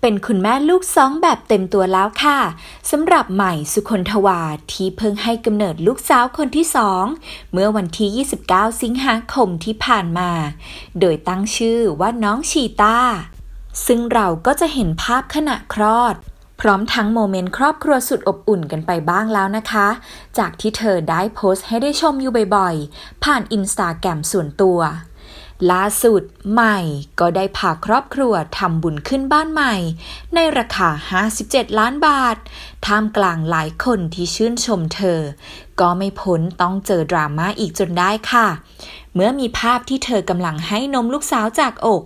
เป็นคุณแม่ลูกสองแบบเต็มตัวแล้วค่ะสำหรับใหม่สุคนทวาที่เพิ่งให้กำเนิดลูกสาวคนที่สองเมื่อวันที่ 29 สิงหาคมที่ผ่านมา โดยตั้งชื่อว่าน้องชีตาซึ่งเราก็จะเห็นภาพขณะคลอด พร้อมทั้งโมเมนต์ครอบครัวสุดอบอุ่นกันไปบ้างแล้วนะคะ จากที่เธอได้โพสต์ให้ได้ชมอยู่บ่อยๆ ผ่านอินสตาแกรมส่วนตัว ล่าสุดใหม่ก็ได้พาครอบครัวทำบุญขึ้นบ้านใหม่ ในราคา 57 ล้านบาท ท่ามกลางหลายคนที่ชื่นชมเธอ ก็ไม่พ้นต้องเจอดราม่าอีกจนได้ค่ะ เมื่อมีภาพที่เธอกำลังให้นมลูกสาวจากอก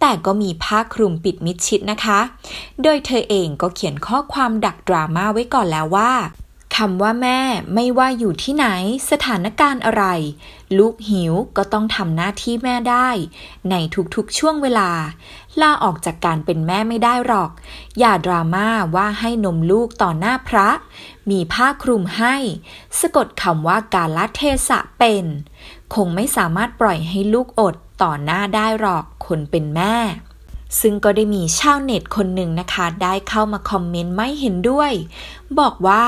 แต่ก็มีผ้าคลุมปิดมิดชิดนะคะ โดยเธอเองก็เขียนข้อความดักดราม่าไว้ก่อนแล้วว่า คำว่าแม่ไม่ว่าอยู่ที่ไหนสถานการณ์อะไร ลูกหิวก็ต้องทำหน้าที่แม่ได้ ในทุกๆช่วงเวลา ลาออกจากการเป็นแม่ไม่ได้หรอก อย่าดราม่าว่าให้นมลูกต่อหน้าพระ มีผ้าคลุมให้ สะกดคำว่าการละเทศะเป็น คงไม่สามารถปล่อยให้ลูกอดต่อหน้าได้หรอกคนเป็นแม่ ซึ่งก็ได้มีชาวเน็ตคนหนึ่งนะคะ ได้เข้ามาคอมเมนต์ไม่เห็นด้วย บอกว่า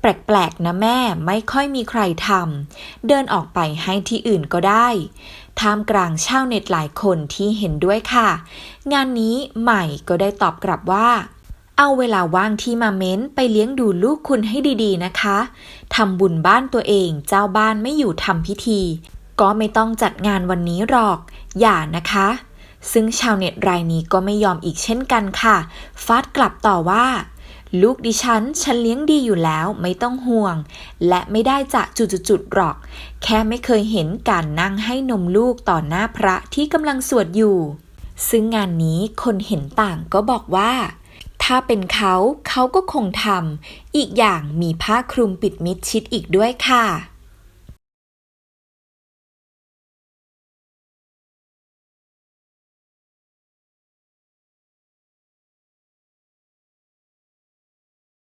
แปลกๆนะแม่ไม่ค่อยมีใครทำเดินออกไปให้ที่อื่นก็ได้ท่ามกลางชาวเน็ตหลายคนที่เห็นด้วยค่ะ งานนี้ใหม่ก็ได้ตอบกลับว่า เอาเวลาว่างที่มาเม้นไปเลี้ยงดูลูกคุณให้ดีๆนะคะทำบุญบ้านตัวเองเจ้าบ้านไม่อยู่ทำพิธี ก็ไม่ต้องจัดงานวันนี้หรอก อย่านะคะ ซึ่งชาวเน็ตรายนี้ก็ไม่ยอมอีกเช่นกันค่ะ ฟาดกลับต่อว่า ลูกดิฉัน ฉันเลี้ยงดีอยู่แล้วไม่ต้องห่วง และไม่ได้จะจุดๆหรอก แค่ไม่เคยเห็นการนั่งให้นมลูกต่อหน้าพระที่กำลังสวดอยู่ ซึ่งงานนี้คนเห็นต่างก็บอกว่า ถ้าเป็นเขาเขาก็คงทำอีกอย่างมีผ้าคลุมปิดมิดชิดอีกด้วยค่ะ